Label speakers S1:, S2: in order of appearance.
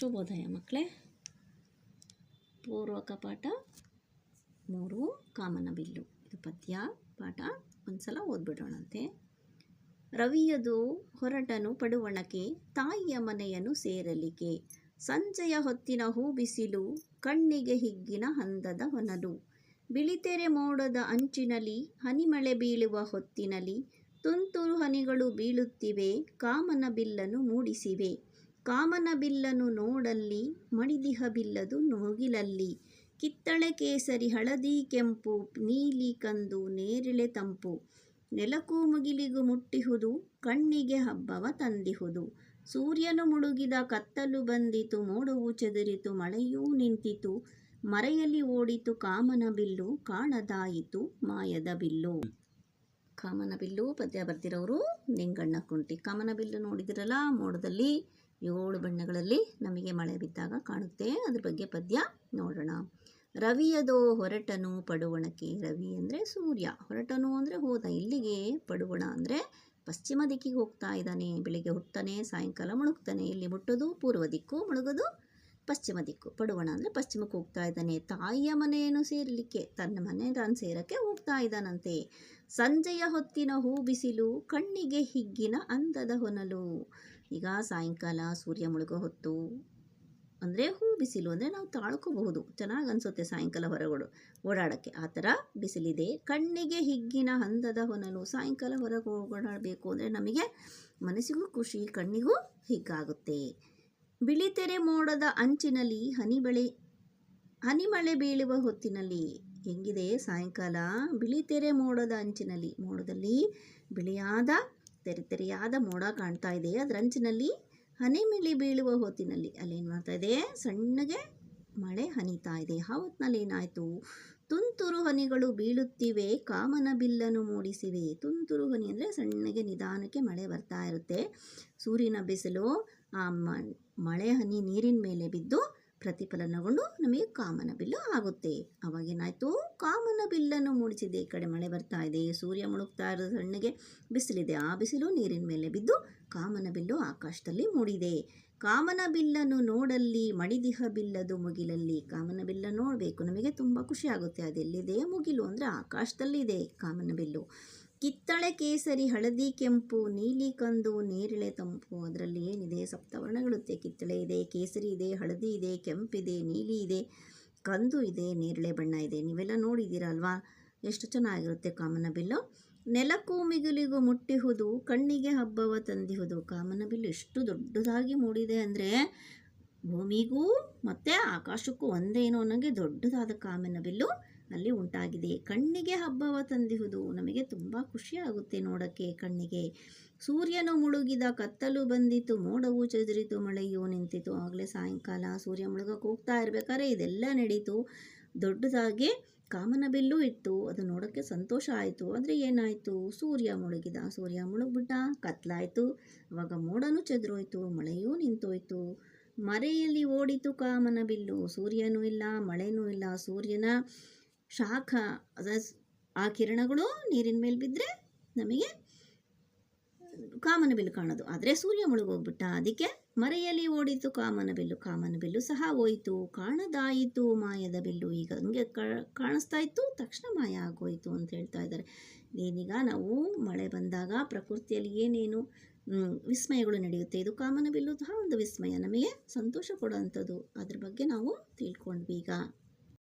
S1: ಶುಭೋದಯ ಮಕ್ಕಳೇ. ಪೂರ್ವಕ ಪಾಠ ಮೂರು, ಕಾಮನ ಬಿಲ್ಲು. ಇದು ಪದ್ಯ, ಪಾಠ. ಒಂದ್ಸಲ ಓದ್ಬಿಡೋಣಂತೆ. ರವಿಯದು ಹೊರಟನು ಪಡುವಣಕ್ಕೆ, ತಾಯಿಯ ಮನೆಯನ್ನು ಸೇರಲಿಕ್ಕೆ. ಸಂಜೆಯ ಹೊತ್ತಿನ ಹೂ ಬಿಸಿಲು, ಕಣ್ಣಿಗೆ ಹಿಗ್ಗಿನ ಹಂದದ ಹೊನಲು. ಬಿಳಿತೆರೆ ಮೋಡದ ಅಂಚಿನಲ್ಲಿ, ಹನಿಮಳೆ ಬೀಳುವ ಹೊತ್ತಿನಲ್ಲಿ, ತುಂತುರು ಹನಿಗಳು ಬೀಳುತ್ತಿವೆ, ಕಾಮನ ಬಿಲ್ಲನ್ನು ಮೂಡಿಸಿವೆ. ಕಾಮನ ಬಿಲ್ಲನು ನೋಡಲ್ಲಿ ಮಣಿದಿಹಬಿಲ್ಲದು ನೋಗಿಲಲ್ಲಿ. ಕಿತ್ತಳೆ ಕೇಸರಿ ಹಳದಿ ಕೆಂಪು, ನೀಲಿ ಕಂದು ನೇರಿಳೆ ತಂಪು. ನೆಲಕ್ಕೂ ಮುಗಿಲಿಗೂ ಮುಟ್ಟಿಹುದು, ಕಣ್ಣಿಗೆ ಹಬ್ಬವ ತಂದಿಹುದು. ಸೂರ್ಯನು ಮುಳುಗಿದ ಕತ್ತಲು ಬಂದಿತು, ಮೋಡವು ಚದುರಿತು, ಮಳೆಯೂ ನಿಂತಿತು. ಮರೆಯಲ್ಲಿ ಓಡಿತು ಕಾಮನ ಬಿಲ್ಲು, ಕಾಣದಾಯಿತು ಮಾಯದ ಬಿಲ್ಲು. ಕಾಮನ ಬಿಲ್ಲು ಪದ್ಯ ಬರ್ತಿರೋರು ನಿಂಗಣ್ಣ ಕುಂಟಿ. ಕಾಮನ ಬಿಲ್ಲು ನೋಡಿದಿರಲ್ಲ, ಮೋಡದಲ್ಲಿ ಏಳು ಬಣ್ಣಗಳಲ್ಲಿ ನಮಗೆ ಮಳೆ ಬಿದ್ದಾಗ ಕಾಣುತ್ತೆ. ಅದ್ರ ಬಗ್ಗೆ ಪದ್ಯ ನೋಡೋಣ. ರವಿಯದೋ ಹೊರಟನು ಪಡುವಣಕ್ಕೆ. ರವಿ ಅಂದರೆ ಸೂರ್ಯ. ಹೊರಟನು ಅಂದರೆ ಹೋದ. ಇಲ್ಲಿಗೆ ಪಡುವಣ ಅಂದರೆ ಪಶ್ಚಿಮ ದಿಕ್ಕಿಗೆ ಹೋಗ್ತಾ ಇದ್ದಾನೆ. ಬೆಳಿಗ್ಗೆ ಹುಟ್ತಾನೆ ಸಾಯಂಕಾಲ ಮುಳುಗ್ತಾನೆ ಇಲ್ಲಿ ಮುಟ್ಟೋದು ಪೂರ್ವ ದಿಕ್ಕು ಮುಳುಗೋದು ಪಶ್ಚಿಮ ದಿಕ್ಕು. ಪಡುವಣ ಅಂದರೆ ಪಶ್ಚಿಮಕ್ಕೆ ಹೋಗ್ತಾ ಇದ್ದಾನೆ. ತಾಯಿಯ ಮನೆಯನ್ನು ಸೇರಲಿಕ್ಕೆ, ತನ್ನ ಮನೆ ತಾನು ಸೇರಕ್ಕೆ ಹೋಗ್ತಾ ಇದ್ದಾನಂತೆ. ಸಂಜೆಯ ಹೊತ್ತಿನ ಹೂ ಬಿಸಿಲು, ಕಣ್ಣಿಗೆ ಹಿಗ್ಗಿನ ಅಂದದ ಹೊನಲು. ಈಗ ಸಾಯಂಕಾಲ ಸೂರ್ಯ ಮುಳುಗೋ ಹೊತ್ತು, ಅಂದರೆ ಹೂ ಬಿಸಿಲು ಅಂದರೆ ನಾವು ತಾಳ್ಕೋಬಹುದು. ಚೆನ್ನಾಗಿ ಅನಿಸುತ್ತೆ ಸಾಯಂಕಾಲ ಹೊರಗೋಡು, ಓಡಾಡೋಕ್ಕೆ. ಆ ಥರ ಬಿಸಿಲಿದೆ. ಕಣ್ಣಿಗೆ ಹಿಗ್ಗಿನ ಹಂದದ ಹೊನಲು ಸಾಯಂಕಾಲ ಹೊರಗೆ ಓಡಾಡಬೇಕು ಅಂದರೆ ನಮಗೆ ಮನಸ್ಸಿಗೂ ಖುಷಿ, ಕಣ್ಣಿಗೂ ಹಿಗ್ಗಾಗುತ್ತೆ. ಬಿಳಿತೆರೆ ಮೋಡದ ಅಂಚಿನಲ್ಲಿ ಹನಿ ಬೆಳೆ, ಹನಿ ಮಳೆ ಬೀಳುವ ಹೊತ್ತಿನಲ್ಲಿ ಹೆಂಗಿದೆ ಸಾಯಂಕಾಲ? ಬಿಳಿತೆರೆ ಮೋಡದ ಅಂಚಿನಲ್ಲಿ, ಮೋಡದಲ್ಲಿ ಬಿಳಿಯಾದ ತೆರೆ ತೆರೆಯಾದ ಮೋಡ ಕಾಣ್ತಾ ಇದೆ. ಅದರ ಅಂಚಿನಲ್ಲಿ ಹನಿ ಮೇಲೆ ಬೀಳುವ ಹೊತ್ತಿನಲ್ಲಿ ಅಲ್ಲೇನು ಮಾಡ್ತಾ ಇದೆ? ಸಣ್ಣಗೆ ಮಳೆ ಹನಿತಾ ಇದೆ. ಆ ಹೊತ್ತಿನಲ್ಲಿ ಏನಾಯಿತು? ತುಂತುರು ಹನಿಗಳು ಬೀಳುತ್ತಿವೆ. ಕಾಮನ ಬಿಲ್ಲನ್ನು ಮೂಡಿಸಿವೆ. ತುಂತುರು ಹನಿ ಅಂದರೆ ಸಣ್ಣಗೆ ನಿಧಾನಕ್ಕೆ ಮಳೆ ಬರ್ತಾ ಇರುತ್ತೆ. ಸೂರ್ಯನ ಬಿಸಿಲು, ಆ ಮಳೆ ಹನಿ ನೀರಿನ ಮೇಲೆ ಬಿದ್ದು ಪ್ರತಿಫಲನಗೊಂಡು ನಮಗೆ ಕಾಮನ ಬಿಲ್ಲು ಆಗುತ್ತೆ. ಅವಾಗೇನಾಯಿತು ಕಾಮನ ಬಿಲ್ಲನ್ನು ಮೂಡಿಸಿದೆ. ಈ ಕಡೆ ಮಳೆ ಬರ್ತಾ ಇದೆ. ಸೂರ್ಯ ಮುಳುಗ್ತಾ ಇರೋ ಸಣ್ಣಗೆ ಬಿಸಿಲಿದೆ. ಆ ಬಿಸಿಲು ನೀರಿನ ಮೇಲೆ ಬಿದ್ದು ಕಾಮನ ಬಿಲ್ಲು ಆಕಾಶದಲ್ಲಿ ಮೂಡಿದೆ. ಕಾಮನ ಬಿಲ್ಲನ್ನು ನೋಡಲ್ಲಿ, ಮಡಿದಿಹ ಬಿಲ್ಲದು ಮುಗಿಲಲ್ಲಿ. ಕಾಮನ ಬಿಲ್ಲ ನೋಡಬೇಕು. ನಮಗೆ ತುಂಬ ಖುಷಿ ಆಗುತ್ತೆ. ಅದೆಲ್ಲಿದೆ? ಮುಗಿಲು ಅಂದರೆ ಆಕಾಶದಲ್ಲಿದೆ ಕಾಮನ ಬಿಲ್ಲು. ಕಿತ್ತಳೆ ಕೇಸರಿ, ಹಳದಿ ಕೆಂಪು, ನೀಲಿ ಕಂದು, ನೇರಳೆ ತಂಪು. ಅದರಲ್ಲಿ ಏನಿದೆ? ಸಪ್ತವರ್ಣಗಳಿರುತ್ತೆ ಕಿತ್ತಳೆ ಇದೆ, ಕೇಸರಿ ಇದೆ, ಹಳದಿ ಇದೆ ಕೆಂಪಿದೆ ನೀಲಿ ಇದೆ, ಕಂದು ಇದೆ, ನೇರಳೆ ಬಣ್ಣ ಇದೆ. ನೀವೆಲ್ಲ ನೋಡಿದ್ದೀರಲ್ವಾ? ಎಷ್ಟು ಚೆನ್ನಾಗಿರುತ್ತೆ ಕಾಮನ ಬಿಲ್ಲು. ನೆಲಕ್ಕೂ ಮಿಗುಲಿಗೂ ಮುಟ್ಟಿಹುದು, ಕಣ್ಣಿಗೆ ಹಬ್ಬವ ತಂದಿಹುದು. ಕಾಮನ ಬಿಲ್ಲು ಎಷ್ಟು ದೊಡ್ಡದಾಗಿ ಮೂಡಿದೆ ಅಂದರೆ ಭೂಮಿಗೂ ಮತ್ತು ಆಕಾಶಕ್ಕೂ ಒಂದೇನೋ ಅನ್ನೋಂಗೆ ದೊಡ್ಡದಾದ ಕಾಮನ ಬಿಲ್ಲು. ಅಲ್ಲಿ ಉಂಟಾಗಿದೆ. ಕಣ್ಣಿಗೆ ಹಬ್ಬವ ತಂದಿಹುದು. ನಮಗೆ ತುಂಬ ಖುಷಿಯಾಗುತ್ತೆ ನೋಡಕ್ಕೆ ಕಣ್ಣಿಗೆ. ಸೂರ್ಯನು ಮುಳುಗಿದ ಕತ್ತಲು ಬಂದಿತು. ಮೋಡವು ಚದುರಿತು. ಮಳೆಯು ನಿಂತಿತು. ಆಗಲೇ ಸಾಯಂಕಾಲ. ಸೂರ್ಯ ಮುಳುಗಕ್ಕೆ ಹೋಗ್ತಾ ಇರಬೇಕಾದ್ರೆ ಇದೆಲ್ಲ ನಡೀತು. ದೊಡ್ಡದಾಗಿ ಕಾಮನಬಿಲ್ಲು ಇತ್ತು. ಅದು ನೋಡೋಕ್ಕೆ ಸಂತೋಷ ಆಯಿತು. ಆದರೆ ಏನಾಯಿತು? ಸೂರ್ಯ ಮುಳುಗಿದ. ಸೂರ್ಯ ಮುಳುಗ್ಬಿಟ್ಟ. ಕತ್ಲಾಯಿತು. ಅವಾಗ ಮೋಡನೂ ಚದುರೋಯ್ತು. ಮಳೆಯೂ ನಿಂತೋಯ್ತು. ಮರೆಯಲ್ಲಿ ಓಡಿತು ಕಾಮನಬಿಲ್ಲು ಸೂರ್ಯನೂ ಇಲ್ಲ. ಮಳೆನೂ ಇಲ್ಲ. ಸೂರ್ಯನ ಶಾಖ ಆ ಕಿರಣಗಳು ನೀರಿನ ಮೇಲೆ ಬಿದ್ದರೆ ನಮಗೆ ಕಾಮನ ಬಿಲ್ಲು ಕಾಣೋದು. ಆದರೆ ಸೂರ್ಯ ಮುಳುಗೋಗ್ಬಿಟ್ಟ, ಅದಕ್ಕೆ ಮರೆಯಲ್ಲಿ ಓಡಿತು ಕಾಮನ ಬಿಲ್ಲು ಕಾಮನ ಬಿಲ್ಲು ಸಹ ಹೋಯಿತು. ಕಾಣದಾಯಿತು ಮಾಯದ ಬಿಲ್ಲು, ಈಗ ಹಂಗೆ ಕಾಣಿಸ್ತಾ ಇತ್ತು, ತಕ್ಷಣ ಮಾಯ ಆಗೋಯಿತು ಅಂತ ಹೇಳ್ತಾ ಇದ್ದಾರೆ. ಏನೀಗ ನಾವು ಮಳೆ ಬಂದಾಗ ಪ್ರಕೃತಿಯಲ್ಲಿ ಏನೇನು ವಿಸ್ಮಯಗಳು ನಡೆಯುತ್ತೆ, ಇದು ಕಾಮನ ಬಿಲ್ಲು ಸಹ ಒಂದು ವಿಸ್ಮಯ. ನಮಗೆ ಸಂತೋಷ ಕೊಡುವಂಥದ್ದು. ಅದ್ರ ಬಗ್ಗೆ ನಾವು ತಿಳ್ಕೊಂಡ್ವಿ ಈಗ.